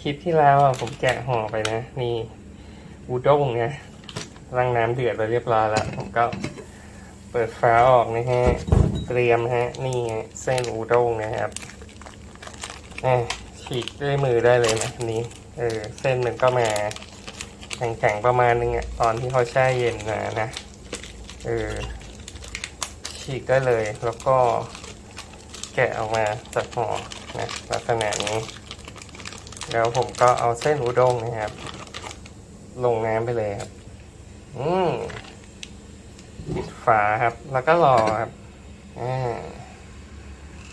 คลิปที่แล้วผมแกะห่อไปนะ นี่อูด้งไงรังน้ำเดือดไปเรียบร้อยแล้ว ผมก็เปิดฟ้าออกนะฮะ เตรียมฮะ นี่เส้นอูด้งนะครับอ่ฉีกด้วยมือได้เลยนะนี้ เออ เส้นมันก็มาแข็งๆประมาณนึงอะตอนที่เขาแช่เย็นมานะ เออ ฉีกได้เลย แล้วก็แกะออกมาจากห่อนะลักษณะนี้ แล้วผมก็เอาเส้นอุด้งนะครับ ลงน้ำไปเลยครับ อืมปิดฝาครับ แล้วก็รอครับอ่า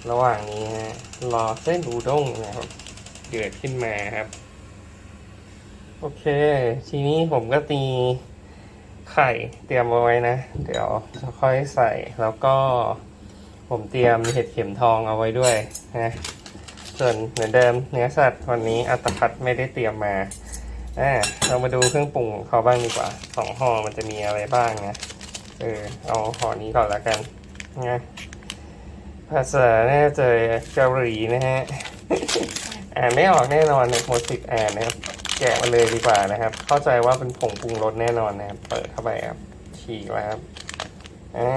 ระหว่างนี้ฮะรอเส้นอุด้งนะครับ เดือดขึ้นมาครับ โอเค ทีนี้ผมก็ตีไข่เตรียมเอาไว้นะ เดี๋ยวจะค่อยใส่แล้วก็ผมเตรียมเห็ดเข็มทองเอาไว้ด้วยนะ ส่วนเหมือนเดิมเนื้อสัตว์วันนี้อัตพัดไม่ได้เตรียมมาอ่าเรามาดูเครื่องปรุงเขาบ้างดีกว่าสองห่อมันจะมีอะไรบ้างนะเออเอาห่อนี้ก่อนละกันนะภาษาแน่าจเกาหลีนะฮะอ่านไม่ออกแน่นอนในโมสิกอ่านนะครับ แกะมาเลยดีกว่านะครับ เข้าใจว่าเป็นผงปรุงรสแน่นอนนะครับ เปิดเข้าไปครับฉีกแล้วครับอ่า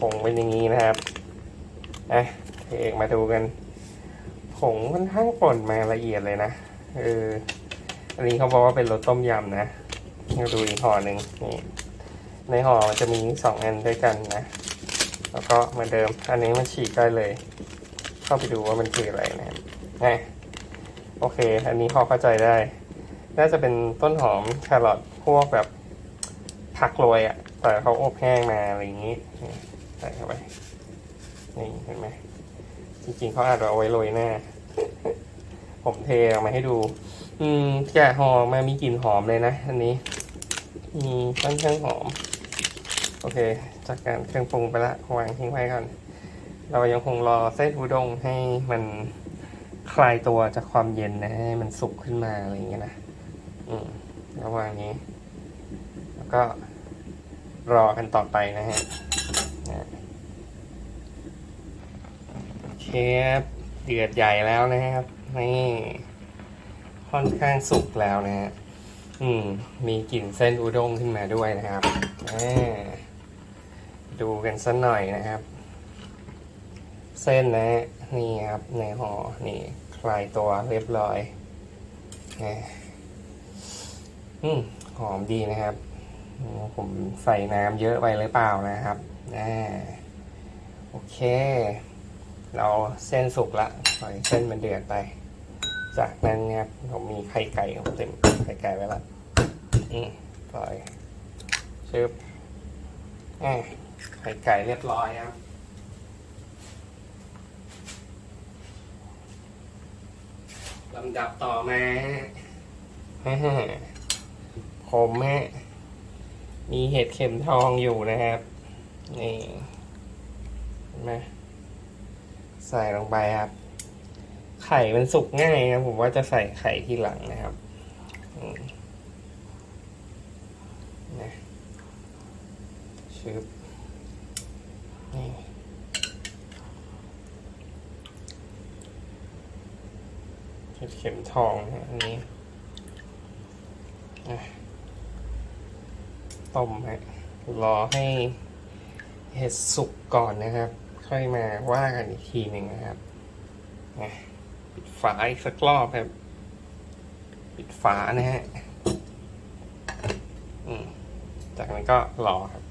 ผงเป็นอย่างนี้นะครับอะเอกมาดูกัน งค่อนข้างป่นมาละเอียดเลยนะ เออ อันนี้เขาบอกว่าเป็นรสต้มยำนะมาดูอีกห่อหนึ่งนี่ในห่อมันจะมีสองอันด้วยกันนะ แล้วก็เหมือนเดิม อันนี้มันฉีกได้เลย เข้าไปดูว่ามันคืออะไรนะครับนะโอเค อันนี้พอเข้าใจได้ น่าจะเป็นต้นหอมแครอทพวกแบบผักโรยอะ่ะ แต่เขาอบแห้งมาอะไรอย่างนี้ ใส่เข้าไป นี่เห็นไหมจริงๆเขาอาจจะเอาไว้โรยหน้า ผมเทออกมาให้ดู อืมแกะห่อมามีกลิ่นหอมเลยนะ อันนี้ มีค่อนข้างหอม โอเค จากการเครื่องปรุงไปละวางทิ้งไว้ก่อน เรายังคงรอเส้นอุด้งให้มันคลายตัวจากความเย็นนะให้มันสุกขึ้นมาอะไรอย่างเงี้ยนะอืมระหว่างนี้ แล้วก็รอกันต่อไปนะฮะนะโอเคครับ เดือดใหญ่แล้วนะครับนี่ค่อนข้างสุกแล้วนะฮะอืม มีกลิ่นเส้นอุด้งขึ้นมาด้วยนะครับอ่าดูกันสักหน่อยนะครับ เส้นนะฮะนี่ครับในห่อนี่คลายตัวเรียบร้อยอืมหอมดีนะครับ ผมใส่น้ำเยอะไปหรือเปล่านะครับอ่าโอเค เราเส้นสุกละปล่อยเส้นมันเดือดไป จากนั้นเนี่ยผมมีไข่ไก่ผมเต็มไข่ไก่ไว้ละอืมปล่อยชึบอะไข่ไก่เรียบร้อยครับลำดับต่อมาผมฮะมีเห็ดเข็มทองอยู่นะครับ นี่เห็นไหม ใส่ลงไปครับ ไข่มันสุกง่ายนะผมว่าจะใส่ไข่ทีหลังนะครับนะชึบนี่เห็ดเข็มทองอันนี้อะต้มฮะรอให้เห็ดสุกก่อนนะครับ ค่อยมาว่ากันอีกทีหนึ่งนะครับนะปิดฝาอีกสักรอบครับ ปิดฝานะฮะจากนั้นก็รอครับ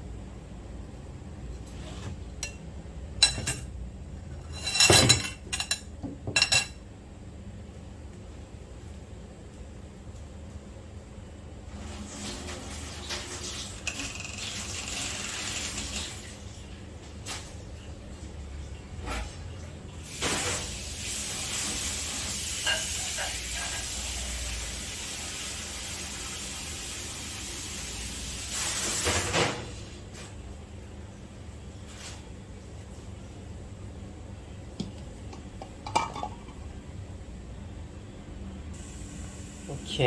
เค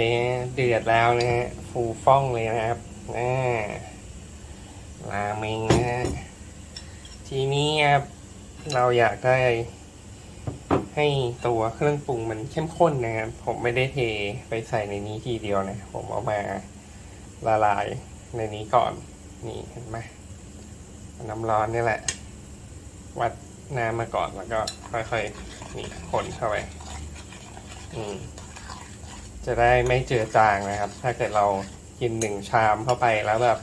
เดือดแล้วนะฮะ ฟูฟ่องเลยนะครับอ่าราเมงนะฮะ ทีนี้ครับ เราอยากได้ ให้ตัวเครื่องปรุงมันเข้มข้นนะครับ ผมไม่ได้เทไปใส่ในนี้ทีเดียวนะ ผมเอามาละลายในนี้ก่อน นี่เห็นไหมน้ำร้อนนี่แหละ วัดน้ำมาก่อนแล้วก็ค่อยๆ นี่คนเข้าไป อืม จะได้ไม่เจือจางนะครับ ถ้าเกิดเรากินหนึ่งชามเข้าไปแล้วแบบ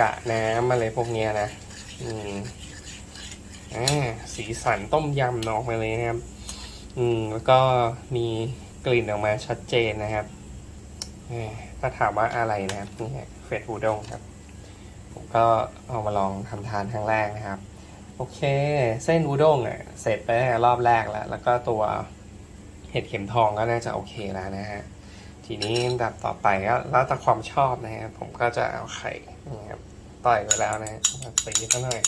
กะน้ำอะไรพวกเนี้ยนะ อืมอ่าสีสันต้มยำออกมาเลยนะครับ อืม แล้วก็มีกลิ่นออกมาชัดเจนนะครับถ้าถามว่าอะไรนะครับนี่เฟดอูด้งครับ ผมก็เอามาลองทำทานครั้งแรกนะครับ โอเค เส้นอูด้งอะ เสร็จไปรอบแรกแล้ว แล้วก็ตัว เห็ดเข็มทองก็น่าจะโอเคแล้วนะฮะ ทีนี้ดับต่อไปก็แล้วแต่ความชอบนะฮะ ผมก็จะเอาไข่นะครับต่อยไว้แล้วนะฮะตีซะหน่อย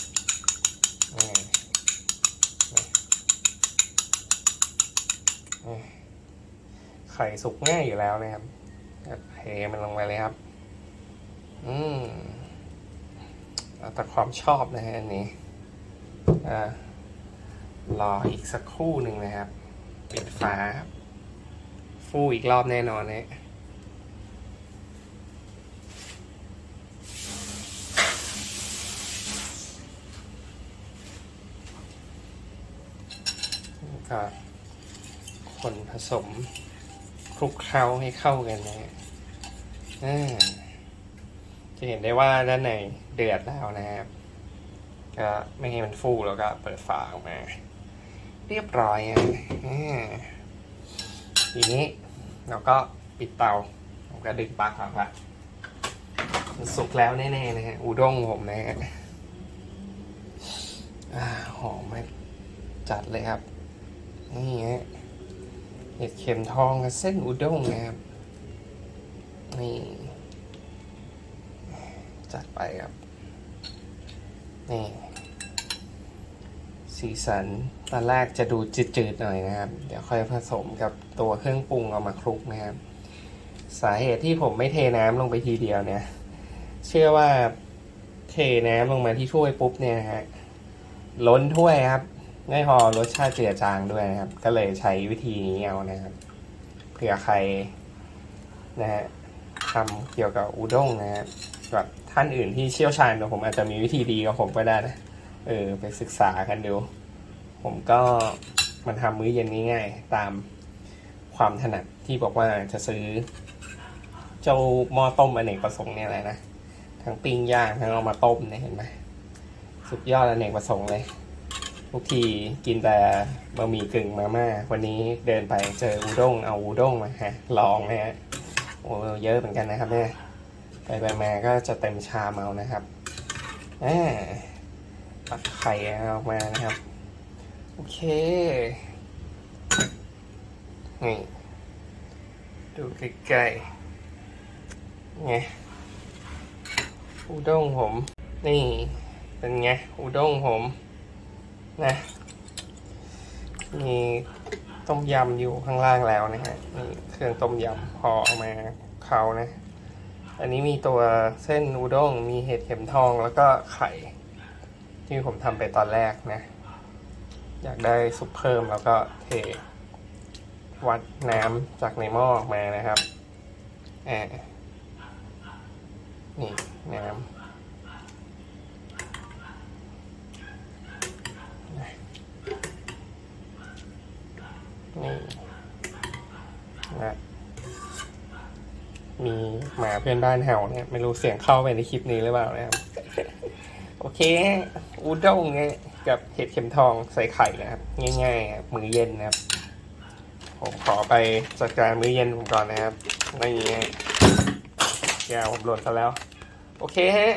ไข่สุกง่ายอยู่แล้วนะครับเทมันลงไปเลยครับ อืมแล้วแต่ความชอบนะฮะอันนี้ อ่ารออีกสักครู่หนึ่งนะครับ ปิดฟ้าฟูอีกรอบแน่นอนเนี่ยก็คนผสมคลุกเคล้าให้เข้ากันนะฮะจะเห็นได้ว่าด้านในเดือดแล้วนะครับ ก็ไม่ให้มันฟูแล้วก็เปิดฝาออกมา เรียบร้อยอะทีนี้เราก็ปิดเตาผมก็ดึงปลั๊กออกละมันสุกแล้วแน่ๆนะฮะ อูด้งผมนะฮะหอมไหมจัดเลยครับ นี่ฮะเห็ดเข็มทองกับเส้นอูด้งนะครับ นี่ จัดไปครับ นี่ สีสัน ตอนแรกจะดูจืดๆหน่อยนะครับ เดี๋ยวค่อยผสมกับตัวเครื่องปรุงเอามาคลุกนะครับ สาเหตุที่ผมไม่เทน้ำลงไปทีเดียวเนี่ย เชื่อว่าเทน้ำลงมาที่ถ้วยปุ๊บเนี่ยฮะล้นถ้วยครับไม่พอรสชาติเจือจางด้วยนะครับ ก็เลยใช้วิธีนี้เอานะครับเผื่อใครนะฮะทำเกี่ยวกับอูด้งนะฮะแบบท่านอื่นที่เชี่ยวชาญกว่าผมอาจจะมีวิธีดีกว่าผมก็ได้นะเออไปศึกษากันดู ผมก็มันทำมื้อเย็นง่ายๆ ตามความถนัดที่บอกว่าจะซื้อ เจ้าหม้อต้มอเนกประสงค์เนี่ยแหละนะ ทั้งปิ้งย่างทั้งเอามาต้มเนี่ยเห็นไหมสุดยอดอเนกประสงค์เลยทุกทีกินแต่บะหมี่กึ่งมาม่าวันนี้เดินไปเจออูด้งเอาอูด้งมาฮะลองนะฮะโอ้เยอะเหมือนกันนะครับเนี่ยไปไปมาก็จะเต็มชามเอานะครับอ่าตัดไข่ออกมานะครับ โอเค นี่ ดูใกล้ๆไงอูด้งผม นี่ เป็นไงอูด้งผม นะ มีต้มยำอยู่ข้างล่างแล้วนะฮะ นี่เครื่องต้มยำพอเอามาเขานะ อันนี้มีตัวเส้นอูด้ง มีเห็ดเข็มทองแล้วก็ไข่ ที่ผมทำไปตอนแรกนะ อยากได้ซุปเพิ่มแล้วก็เทวัดน้ำจากในหม้อออกมานะครับแอบนี่น้ำนี่นะมีหมาเพื่อนบ้านเห่าเนี่ย ไม่รู้เสียงเข้าไปในคลิปนี้หรือเปล่านะครับ โอเค อูด้งเนี่ย กับเห็ดเข็มทองใส่ไข่นะครับ ง่ายๆครับมื้อเย็นนะครับ ผมขอไปจัดการมื้อเย็นผมก่อนนะครับไม่งี้ยแก้วผมหล่นซะแล้ว โอเคฮะ